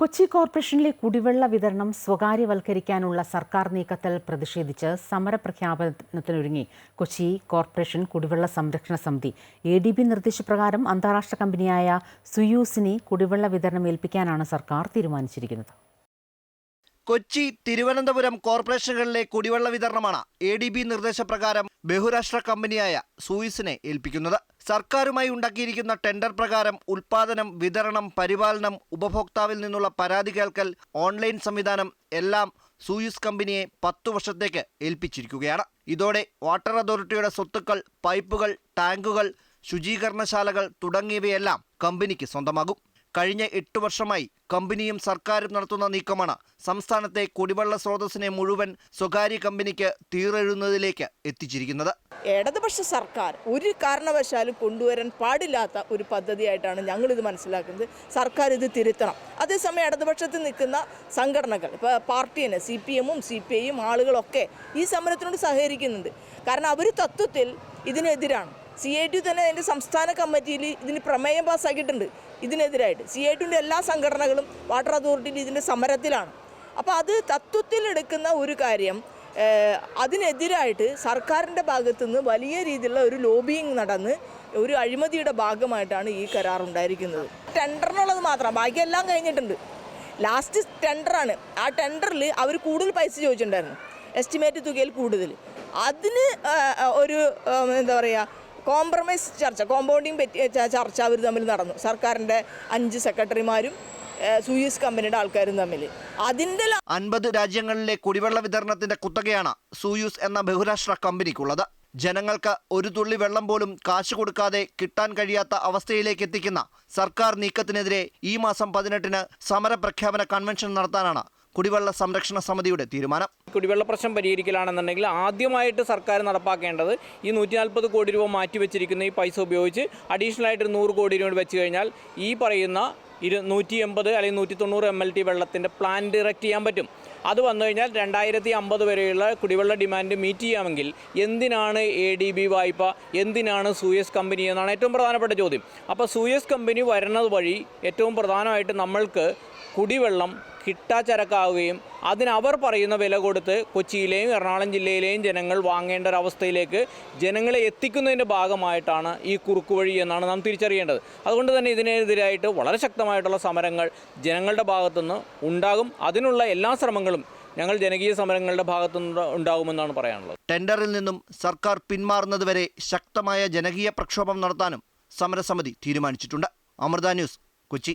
കൊച്ചി കോർപ്പറേഷനിലെ കുടിവെള്ള വിതരണം സ്വകാര്യവൽക്കരിക്കാനുള്ള സർക്കാർ നീക്കത്തിൽ പ്രതിഷേധിച്ച് സമരപ്രഖ്യാപനത്തിനൊരുങ്ങി കൊച്ചി കോർപ്പറേഷൻ കുടിവെള്ള സംരക്ഷണ സമിതി. എ ഡി ബി നിർദ്ദേശപ്രകാരം അന്താരാഷ്ട്ര കമ്പനിയായ സുയൂസിനെ കുടിവെള്ള വിതരണം ഏൽപ്പിക്കാനാണ് സർക്കാർ തീരുമാനിച്ചിരിക്കുന്നത്. കൊച്ചി തിരുവനന്തപുരം കോർപ്പറേഷനുകളിലെ കുടിവെള്ള വിതരണമാണ് എ ഡി ബി നിർദ്ദേശപ്രകാരം ബഹുരാഷ്ട്ര കമ്പനിയായ സൂയിസിനെ ഏൽപ്പിക്കുന്നത്. സർക്കാരുമായി ഉണ്ടാക്കിയിരിക്കുന്ന ടെൻഡർ പ്രകാരം ഉൽപാദനം വിതരണം പരിപാലനം ഉപഭോക്താവിൽ നിന്നുള്ള പരാതി കേൾക്കൽ ഓൺലൈൻ സംവിധാനം എല്ലാം സൂയിസ് കമ്പനിയെ പത്തു വർഷത്തേക്ക് ഏൽപ്പിച്ചിരിക്കുകയാണ്. ഇതോടെ വാട്ടർ അതോറിറ്റിയുടെ സ്വത്തുക്കൾ പൈപ്പുകൾ ടാങ്കുകൾ ശുചീകരണശാലകൾ തുടങ്ങിയവയെല്ലാം കമ്പനിക്ക് സ്വന്തമാകും. കഴിഞ്ഞ എട്ട് വർഷമായി കമ്പനിയും സർക്കാരും നടത്തുന്ന നീക്കമാണ്. സംസ്ഥാനത്തെ കുടിവെള്ള സ്രോതസ്സിനെ മുഴുവൻ സ്വകാര്യ കമ്പനിക്ക് തീറെഴുന്നതിലേക്ക് എത്തിച്ചിരിക്കുന്നത്. ഇടതുപക്ഷ സർക്കാർ ഒരു കാരണവശാലും കൊണ്ടുവരാൻ പാടില്ലാത്ത ഒരു പദ്ധതിയായിട്ടാണ് ഞങ്ങളിത് മനസ്സിലാക്കുന്നത്. സർക്കാർ ഇത് തിരുത്തണം. അതേസമയം ഇടതുപക്ഷത്ത് നിൽക്കുന്ന സംഘടനകൾ ഇപ്പോൾ പാർട്ടി സി പി എമ്മും സി പി ഐയും ആളുകളൊക്കെ ഈ സമരത്തിനോട് സഹകരിക്കുന്നുണ്ട്. കാരണം അവർ തത്വത്തിൽ ഇതിനെതിരാണ്. സി ഐ ടി തന്നെ അതിന്റെ സംസ്ഥാന കമ്മിറ്റിയിൽ ഇതിന് പ്രമേയം പാസ്സാക്കിയിട്ടുണ്ട് ഇതിനെതിരായിട്ട്. സി ഐ ടിന്റെ എല്ലാ സംഘടനകളും വാട്ടർ അതോറിറ്റിയിൽ ഇതിന്റെ സമരത്തിലാണ്. അപ്പോൾ അത് തത്വത്തിൽ എടുക്കുന്ന ഒരു കാര്യം അതിനെതിരായിട്ട് സർക്കാരിന്റെ ഭാഗത്തുനിന്ന് വലിയ രീതിയിലുള്ള ഒരു ലോബിയിങ് നടന്ന് ഒരു അഴിമതിയുടെ ഭാഗമായിട്ടാണ് ഈ കരാർ ഉണ്ടായിരിക്കുന്നത്. ടെൻഡറിനുള്ളത് മാത്രം ബാക്കിയെല്ലാം കഴിഞ്ഞിട്ടുണ്ട്. ലാസ്റ്റ് ടെൻഡറാണ്. ആ ടെൻഡറിൽ അവർ കൂടുതൽ പൈസ ചോദിച്ചിട്ടുണ്ടായിരുന്നു എസ്റ്റിമേറ്റ് തുകയിൽ കൂടുതൽ. അതിന് ഒരു എന്താ പറയുക കോംപ്രമൈസ് ചർച്ച കോമ്പൗണ്ടിങ് പറ്റി ചർച്ച അവർ തമ്മിൽ നടന്നു. സർക്കാരിന്റെ അഞ്ച് സെക്രട്ടറിമാരും സൂയിസ് കമ്പനിയുടെ ആൾക്കാരും തമ്മിൽ. അതിന്റെ അൻപത് രാജ്യങ്ങളിലെ കുടിവെള്ള വിതരണത്തിന്റെ കുത്തകയാണ് സൂയൂസ് എന്ന ബഹുരാഷ്ട്ര കമ്പനിക്കുള്ളത്. ജനങ്ങൾക്ക് ഒരു തുള്ളി വെള്ളം പോലും കാശ് കൊടുക്കാതെ കിട്ടാൻ കഴിയാത്ത അവസ്ഥയിലേക്ക് എത്തിക്കുന്ന സർക്കാർ നീക്കത്തിനെതിരെ ഈ മാസം പതിനെട്ടിന് സമരപ്രഖ്യാപന കൺവെൻഷൻ നടത്താനാണ് കുടിവെള്ള സംരക്ഷണ സമിതിയുടെ തീരുമാനം. കുടിവെള്ള പ്രശ്നം പരിഹരിക്കലാണെന്നുണ്ടെങ്കിൽ ആദ്യമായിട്ട് സർക്കാർ നടപ്പാക്കേണ്ടത് ഈ നൂറ്റി നാൽപ്പത് കോടി രൂപ മാറ്റിവെച്ചിരിക്കുന്ന ഈ പൈസ ഉപയോഗിച്ച് അഡീഷണൽ ആയിട്ട് നൂറ് കോടി രൂപ വെച്ച് കഴിഞ്ഞാൽ ഈ പറയുന്ന ഇരു നൂറ്റി എൺപത് അല്ലെങ്കിൽ നൂറ്റി തൊണ്ണൂറ് എം എൽ ടി വെള്ളത്തിന്റെ പ്ലാൻ ഡയറക്റ്റ് ചെയ്യാൻ പറ്റും. അത് വന്നു കഴിഞ്ഞാൽ രണ്ടായിരത്തി അമ്പത് വരെയുള്ള കുടിവെള്ള ഡിമാൻഡ് മീറ്റ് ചെയ്യാമെങ്കിൽ എന്തിനാണ് എ ഡി ബി വായ്പ എന്തിനാണ് സൂയസ് കമ്പനി എന്നാണ് ഏറ്റവും പ്രധാനപ്പെട്ട ചോദ്യം. അപ്പോൾ സൂയസ് കമ്പനി വരുന്നത് വഴി ഏറ്റവും പ്രധാനമായിട്ട് നമ്മൾക്ക് കുടിവെള്ളം കിട്ടാച്ചരക്കാവുകയും അതിനവർ പറയുന്ന വില കൊടുത്ത് കൊച്ചിയിലെയും എറണാകുളം ജില്ലയിലെയും ജനങ്ങൾ വാങ്ങേണ്ട ഒരവസ്ഥയിലേക്ക് ജനങ്ങളെ എത്തിക്കുന്നതിന്റെ ഭാഗമായിട്ടാണ് ഈ കുറുക്കുവഴി എന്നാണ് നാം തിരിച്ചറിയേണ്ടത്. അതുകൊണ്ട് തന്നെ ഇതിനെതിരായിട്ട് വളരെ ശക്തമായിട്ടുള്ള സമരങ്ങൾ ജനങ്ങളുടെ ഭാഗത്തുനിന്ന് ഉണ്ടാകും. അതിനുള്ള എല്ലാ ശ്രമങ്ങളും ഞങ്ങൾ ജനകീയ സമരങ്ങളുടെ ഭാഗത്തുനിന്ന് ഉണ്ടാകുമെന്നാണ് പറയാനുള്ളത്. ടെൻഡറിൽ നിന്നും സർക്കാർ പിന്മാറുന്നതുവരെ ശക്തമായ ജനകീയ പ്രക്ഷോഭം നടത്താനും സമരസമിതി തീരുമാനിച്ചിട്ടുണ്ട്. അമൃത ന്യൂസ് കൊച്ചി.